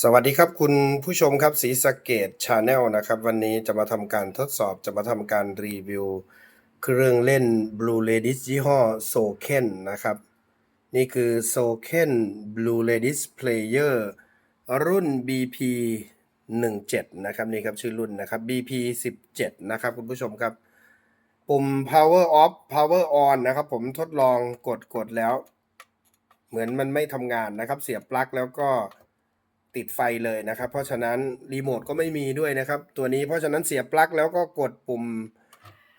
สวัสดีครับคุณผู้ชมครับสีสเกตชาแนลนะครับ วันนี้จะมาทำการทดสอบจะมาทำการรีวิว เครื่องเล่น Blue Ladies ยี่ห้อ s o k e n นะครับ นี่คือ s o k e n Blue Ladies Player รุ่น BP 17นะครับนี่ครับชื่อรุ่นนะครับ BP 17นะครับคุณผู้ชมครับ ปุ่ม power off power on นะครับ ผมทดลองกดกดแล้ว เหมือนมันไม่ทำงานนะครับ เสียบปลั๊กแล้วก็ ติดไฟเลยนะครับ เพราะฉะนั้นรีโมทก็ไม่มีด้วยนะครับ ตัวนี้เพราะฉะนั้นเสียบปลั๊กแล้วก็กดปุ่ม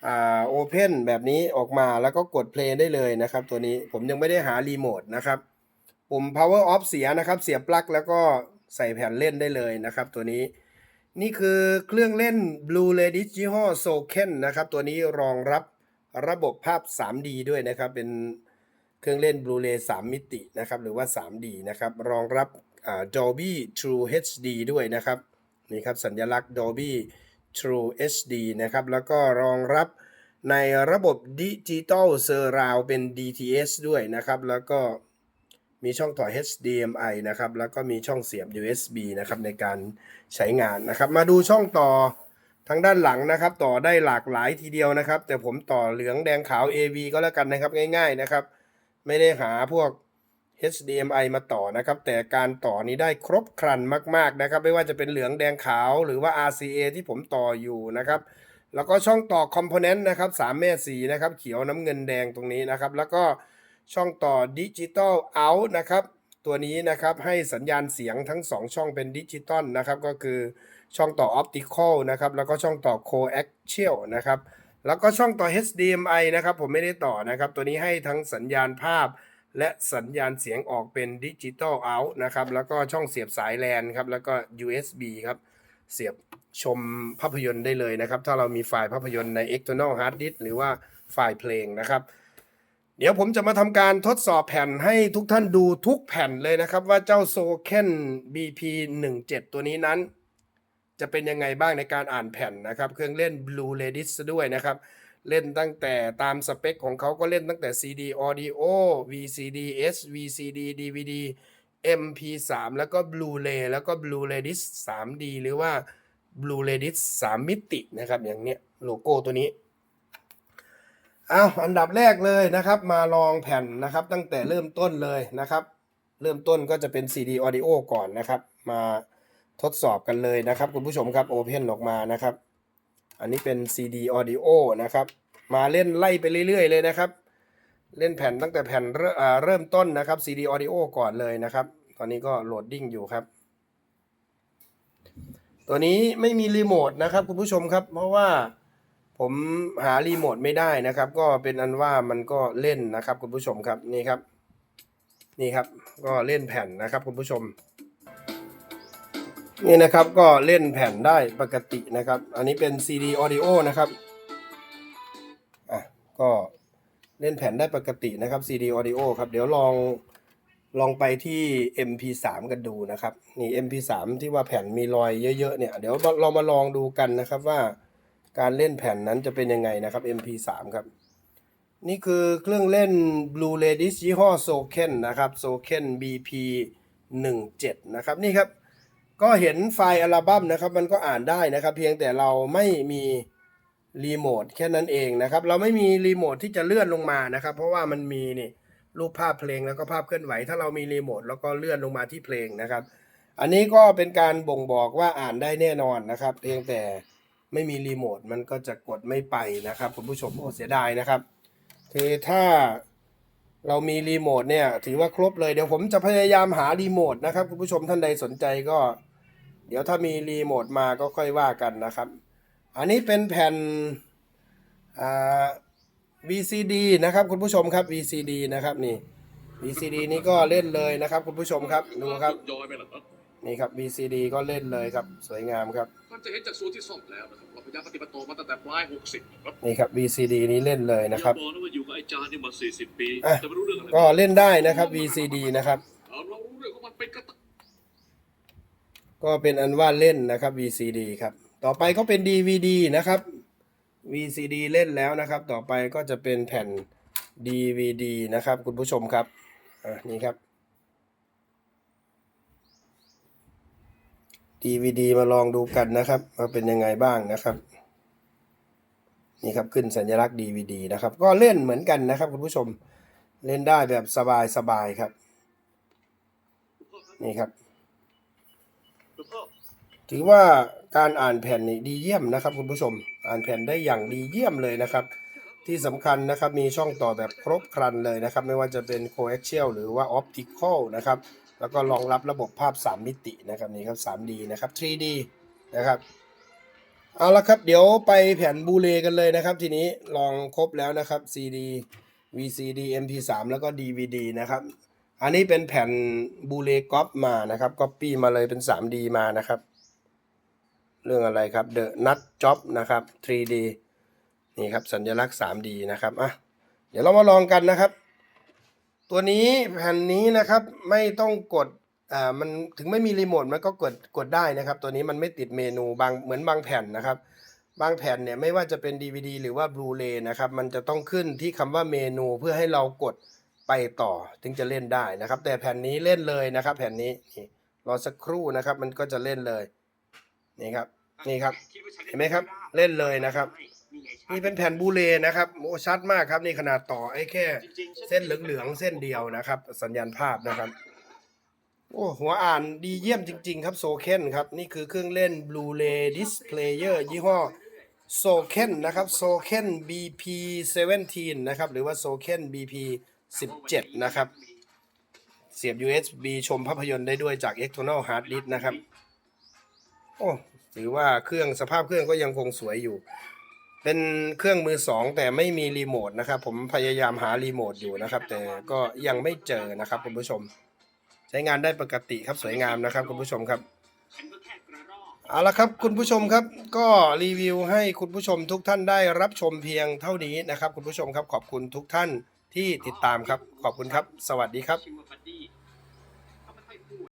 อ่าโอเพนแบบนี้ออกมาแล้วก็กดเพลย์ได้เลยนะครับ ตัวนี้ผมยังไม่ได้หารีโมทนะครับ ปุ่ม power off เสียนะครับ เสียบปลั๊กแล้วก็ใส่แผ่นเล่นได้เลยนะครับ ตัวนี้ นี่คือเครื่องเล่น Blue Ladies ยี่ห้อ s o k e n นะครับ ตัวนี้รองรับระบบภาพ 3D ด้วยนะครับ เป็นเครื่องเล่น Blu-ray 3 มิตินะครับ หรือว่า 3D นะครับ รองรับ Dolby True HD ด้วยนะครับนี่ครับสัญลักษณ์ Dolby True HD นะครับแล้วก็รองรับในระบบ Digital Surround เป็น DTS ด้วยนะครับ แล้วก็มีช่องต่อ HDMI นะครับ แล้วก็มีช่องเสียบ USB นะครับในการใช้งานนะครับ มาดูช่องต่อทางด้านหลังนะครับ ต่อได้หลากหลายทีเดียวนะครับ แต่ผมต่อเหลืองแดงขาว AV ก็แล้วกันนะครับง่าย ๆนะครับ ไม่ได้หาพวก HDMI มาต่อนะครับ แต่การต่อนี้ได้ครบครันมาก ๆนะครับ ไม่ว่าจะเป็นเหลืองแดงขาวหรือว่า RCA ที่ผมต่ออยู่นะครับ แล้วก็ช่องต่อคอมโพเนนต์นะครับสามแม่สีนะครับ เขียวน้ำเงินแดงตรงนี้นะครับ แล้วก็ช่องต่อดิจิตอลเอาท์นะครับ ตัวนี้นะครับให้สัญญาณเสียงทั้ง 2 ช่องเป็นดิจิตอลนะครับ ก็คือช่องต่อออปติคอลนะครับ แล้วก็ช่องต่อโคแอคเชียลนะครับ แล้วก็ช่องต่อ HDMI นะครับ ผมไม่ได้ต่อนะครับ ตัวนี้ให้ทั้งสัญญาณภาพ และสัญญาณเสียงออกเป็นดิจิตอลเอาท์นะครับ แล้วก็ช่องเสียบสายแลนครับ แล้วก็ USB ครับ เสียบชมภาพยนตร์ได้เลยนะครับ ถ้าเรามีไฟล์ภาพยนตร์ใน external hard disk หรือว่าไฟล์เพลงนะครับ เดี๋ยวผมจะมาทำการทดสอบแผ่นให้ทุกท่านดูทุกแผ่นเลยนะครับ ว่าเจ้า s o k e n BP 17 ตัวนี้นั้น จะเป็นยังไงบ้างในการอ่านแผ่นนะครับ เครื่องเล่น Blue Ladies ด้วยนะครับ เล่นตั้งแต่ตามสเปคของเขาก็เล่นตั้งแต่ CD Audio VCD S VCD DVD MP3 แล้วก็ Blu-ray แล้วก็ Blu-ray Disc 3D หรือว่า Blu-ray Disc 3 มิตินะครับ อย่างเนี้ยโลโก้ตัวนี้เอาอันดับแรกเลยนะครับ มาลองแผ่นนะครับตั้งแต่เริ่มต้นเลยนะครับ เริ่มต้นก็จะเป็น CD Audio ก่อนนะครับ มาทดสอบกันเลยนะครับ คุณผู้ชมครับ Open ออกมานะครับ อันนี้เป็น CD Audio นะครับ มาเล่นไล่ไปเรื่อย ๆ เลยนะครับ เล่นแผ่นตั้งแต่แผ่นเริ่มอ่าเริ่มต้นนะครับ CD Audio ก่อนเลยนะครับ ตอนนี้ก็โหลดดิ้งอยู่ครับ ตัวนี้ไม่มีรีโมทนะครับคุณผู้ชมครับ เพราะว่าผมหารีโมทไม่ได้นะครับ ก็เป็นอันว่ามันก็เล่นนะครับคุณผู้ชมครับนี่ครับ นี่ครับก็เล่นแผ่นนะครับคุณผู้ชม นี่นะครับก็เล่นแผ่นได้ปกตินะครับ อันนี้เป็น CD Audio นะครับอะก็เล่นแผ่นได้ปกตินะครับ CD Audio ครับ เดี๋ยวลองลองไปที่ MP3 กันดูนะครับ นี่ MP3 ที่ว่าแผ่นมีรอยเยอะๆเนี่ยเดี๋ยวเรามาลองดูกันนะครับว่าการเล่นแผ่นนั้นจะเป็นยังไงนะครับ MP3 ครับ นี่คือเครื่องเล่น Blue Ladies ยี่ห้อ s o k e n นะครับ s o k e n BP 17นะครับนี่ครับ ก็เห็นไฟล์อัลบั้มนะครับ มันก็อ่านได้นะครับ เพียงแต่เราไม่มีรีโมทแค่นั้นเองนะครับ เราไม่มีรีโมทที่จะเลื่อนลงมานะครับ เพราะว่ามันมีนี่รูปภาพเพลงแล้วก็ภาพเคลื่อนไหว ถ้าเรามีรีโมทแล้วก็เลื่อนลงมาที่เพลงนะครับ อันนี้ก็เป็นการบ่งบอกว่าอ่านได้แน่นอนนะครับ เพียงแต่ไม่มีรีโมทมันก็จะกดไม่ไปนะครับคุณผู้ชมโอ้เสียดายนะครับคือถ้าเรามีรีโมทเนี่ยถือว่าครบเลยเดี๋ยวผมจะพยายามหารีโมทนะครับคุณผู้ชมท่านใดสนใจก็ ดี๋ยวถ้ามีรีโมทมาก็ค่อยว่ากันนะครับ อันนี้เป็นแผ่นอ่า VCD นะครับคุณผู้ชมครับ VCD นะครับนี่ VCD นี้ก็เล่นเลยนะครับ คุณผู้ชมครับดูครับยอยไปเหรอครับนี่ครับ VCD ก็เล่นเลยครับสวยงามครับท่านจะเห็นจากส่วนที่ซ่อมแล้วนะครับเราพยายามปฏิบัติตัวมาตั้งแต่ปลาย60ครับนี่ครับ VCD นี้เล่นเลยนะครับอย่าบอกนะว่าอยู่กับไอ้จานนี่มา40 ปีอะจะไม่รู้เรื่องอะไรก็เล่นได้นะครับ VCD นะครับ เอาเรารู้เรื่องของมันเป็นกระตัก ก็เป็นอันว่าเล่นนะครับ VCD ครับ ต่อไปก็เป็น DVD นะครับ VCD เล่นแล้วนะครับ ต่อไปก็จะเป็นแผ่น DVD นะครับ คุณผู้ชมครับอะนี่ครับ DVD มาลองดูกันนะครับว่าเป็นยังไงบ้างนะครับนี่ครับขึ้นสัญลักษณ์ DVD นะครับ ก็เล่นเหมือนกันนะครับ คุณผู้ชมเล่นได้แบบสบายๆครับ นี่ครับ ถือว่าการอ่านแผ่นนี่ดีเยี่ยมนะครับ คุณผู้ชม อ่านแผ่นได้อย่างดีเยี่ยมเลยนะครับ ที่สำคัญนะครับมีช่องต่อแบบครบครันเลยนะครับ ไม่ว่าจะเป็น coaxial หรือว่า optical นะครับ แล้วก็รองรับระบบภาพ 3 มิตินะครับนี่ครับ 3D นะครับ 3D นะครับเอาละครับเดี๋ยวไปแผ่นบูเลกันเลยนะครับ ทีนี้ลองครบแล้วนะครับ CD VCD MP3 แล้วก็ DVD นะครับ อันนี้เป็นแผ่นบูเลก๊อปมานะครับก๊อปปี้มาเลยเป็น 3D มานะครับ เรื่องอะไรครับ The Nut Job นะครับ 3D นี่ครับสัญลักษณ์ 3D นะครับอะเดี๋ยวเรามาลองกันนะครับ ตัวนี้แผ่นนี้นะครับไม่ต้องกดอ่ามันถึงไม่มีรีโมทมันก็กดกดได้นะครับ ตัวนี้มันไม่ติดเมนูบางเหมือนบางแผ่นนะครับ บางแผ่นเนี่ยไม่ว่าจะเป็น DVD หรือว่า Blu-ray นะครับมันจะต้องขึ้นที่คำว่าเมนูเพื่อให้เรากดไปต่อถึงจะเล่นได้นะครับ แต่แผ่นนี้เล่นเลยนะครับ แผ่นนี้รอสักครู่นะครับ มันก็จะเล่นเลย นี่ครับ นี่ครับ เห็นไหมครับ เล่นเลยนะครับ นี่เป็นแผ่นบูเลนะครับโอ้ชัดมากครับ นี่ขนาดต่อไอ้แค่ เส้นเหลืองๆเส้นเดียวนะครับ สัญญาณภาพนะครับ โอ้หัวอ่านดีเยี่ยมจริง ๆ ครับโซเคนครับ นี่คือเครื่องเล่น Blu-ray Displayer ยี่ห้อโซเคนนะครับโซเคน BP 17นะครับ หรือว่าโซเคน BP 17 นะครับ เสียบ USB ชมภาพยนตร์ได้ด้วยจาก external hard disk นะครับ โอ้ ถือว่าเครื่องสภาพเครื่องก็ยังคงสวยอยู่ เป็นเครื่องมือสองแต่ไม่มีรีโมทนะครับ ผมพยายามหารีโมทอยู่นะครับ แต่ก็ยังไม่เจอนะครับคุณผู้ชม ใช้งานได้ปกติครับสวยงามนะครับคุณผู้ชมครับเอาละครับคุณผู้ชมครับก็รีวิวให้คุณผู้ชมทุกท่านได้รับชมเพียงเท่านี้นะครับ คุณผู้ชมครับขอบคุณทุกท่านที่ติดตามครับ ขอบคุณครับ สวัสดีครับ